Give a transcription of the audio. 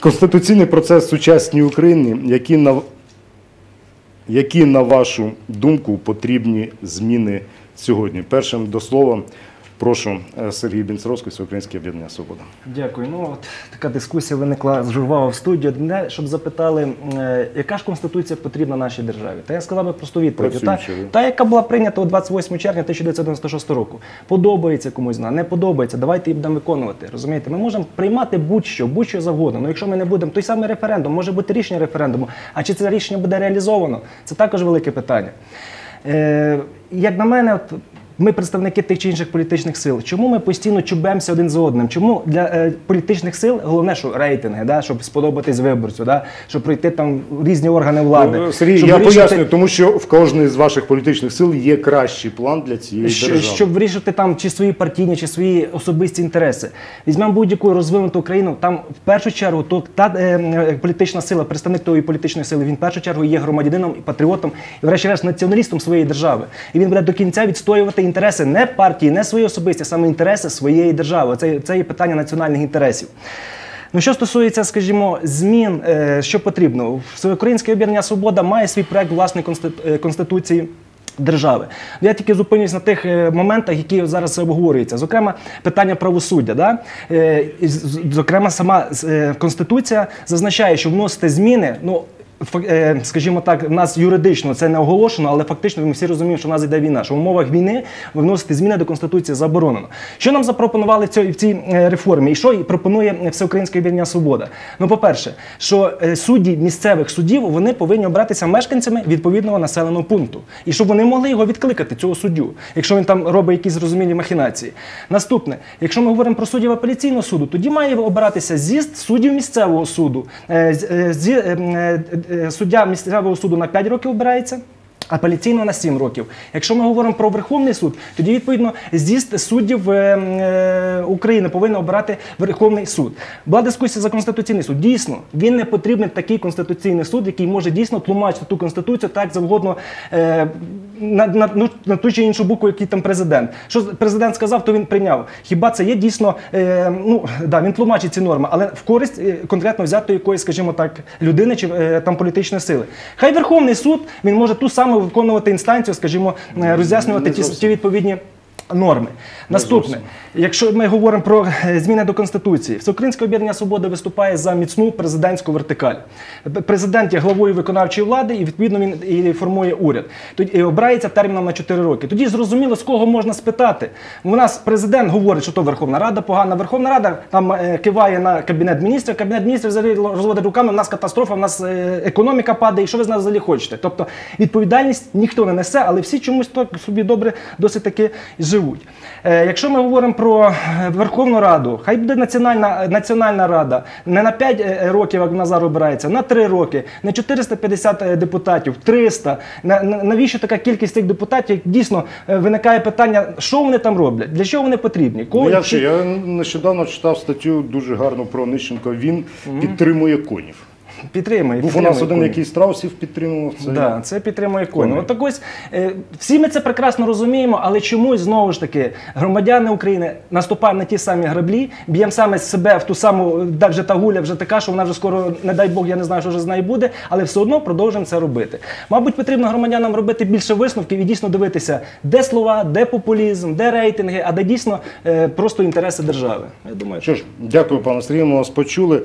Конституційний процес сучасній Україні, які на, які, на вашу думку, потрібні зміни сьогодні? Першим до слова прошу е, Сергій Бінцровський, Всеукраїнське об'єднання Свобода. Дякую. Ну от така дискусія виникла з журвала в студії. Одне, щоб запитали, е, яка ж конституція потрібна нашій державі? Та я сказав би просту відповідь. Та, та, яка була прийнята у 28 червня 1996 року. Подобається комусь вона, не подобається. Давайте її будемо виконувати. Розумієте, ми можемо приймати будь-що, будь-що завгодно. Ну якщо ми не будемо, той самий референдум, може бути рішення референдуму. А чи це рішення буде реалізовано? Це також велике питання. Е, як на мене, от, ми представники тих чи інших політичних сил. Чому ми постійно чубемося один за одним? Чому для е, політичних сил головне, що рейтинги, да, щоб сподобатись виборцю, да, щоб пройти там різні органи влади? Ну, Сергій, щоб я вирішити- пояснюю, тому що в кожної з ваших політичних сил є кращий план для цієї Щ- держави. щоб вирішити там чи свої партійні, чи свої особисті інтереси. Візьмемо будь-яку розвинуту країну. Там в першу чергу то та е, е, політична сила, представник тої політичної сили, він в першу чергу є громадянином і патріотом, і врешті-решт націоналістом своєї держави. І він буде до кінця відстоювати інтереси не партії, не свої особисті, а саме інтереси своєї держави. Це, це є питання національних інтересів. Ну, що стосується, скажімо, змін, е, що потрібно, Всеукраїнське об'єднання Свобода має свій проект власної е, конституції. Держави. Я тільки зупинюсь на тих е, моментах, які зараз обговорюються. Зокрема, питання правосуддя. Да? Зокрема, сама Конституція зазначає, що вносити зміни, ну, скажімо так, в нас юридично це не оголошено, але фактично ми всі розуміємо, що в нас йде війна, що в умовах війни вносити зміни до Конституції заборонено. Що нам запропонували в цій, в цій е, реформі? І що пропонує Всеукраїнське об'єднання Свобода? Ну, по-перше, що е, судді місцевих судів вони повинні обратися мешканцями відповідного населеного пункту. І щоб вони могли його відкликати, цього суддю, якщо він там робить якісь зрозумілі махінації. Наступне, якщо ми говоримо про суддів апеляційного суду, тоді має обиратися з'їзд суддів місцевого суду. Е, з- е, е, е, е, Суддя місцевого суду на 5 років обирається. Апеляційно на 7 років. Якщо ми говоримо про Верховний суд, тоді відповідно з'їзд суддів е, е, України повинен обирати Верховний суд. Була дискусія за конституційний суд. Дійсно, він не потрібен такий конституційний суд, який може дійсно тлумачити ту конституцію так завгодно е, на, на, ну, на ту чи іншу букву, який там президент. Що президент сказав, то він прийняв. Хіба це є дійсно? Ну да, він тлумачить ці норми, але в користь конкретно взятої якоїсь, скажімо так, людини чи там політичної сили. Хай Верховний суд він може ту саму виконувати інстанцію, скажімо, е, роз'яснювати ті, ті відповідні. Норми. Наступне, якщо ми говоримо про е, зміни до Конституції, Всеукраїнське об'єднання свободи виступає за міцну президентську вертикаль. Президент є главою виконавчої влади, і відповідно він і формує уряд. Тоді обирається терміном на 4 роки. Тоді зрозуміло, з кого можна спитати. У нас президент говорить, що то Верховна Рада погана. Верховна Рада там е, киває на кабінет міністрів. Кабінет міністрів взагалі розводить руками. У нас катастрофа, у нас е, економіка падає. І що ви з нас взагалі хочете? Тобто відповідальність ніхто не несе, але всі чомусь так собі добре досить таки живуть. Е, якщо ми говоримо про е, Верховну Раду, хай буде національна, національна рада не на 5 е, років, як Назар обирається, на 3 роки, не 450 е, депутатів, 300. На, на- навіщо така кількість цих депутатів? Дійсно е, виникає питання, що вони там роблять, для чого вони потрібні? Кого- Ну, я, чи- ще, я нещодавно читав статтю дуже гарну про Нищенка. Він підтримує конів. Підтримує. Був у нас один, коні. який страусів підтримував. Це Да, це підтримує коні. От так ось е, всі ми це прекрасно розуміємо, але чомусь знову ж таки громадяни України наступаємо на ті самі граблі, б'ємо саме себе в ту саму, де вже та гуля вже така, що вона вже скоро, не дай Бог, я не знаю, що вже з нею буде, але все одно продовжуємо це робити. Мабуть, потрібно громадянам робити більше висновків і дійсно дивитися, де слова, де популізм, де рейтинги, а де дійсно е, просто інтереси держави. Я думаю, Що ж, дякую, пане Сергію, ми вас почули.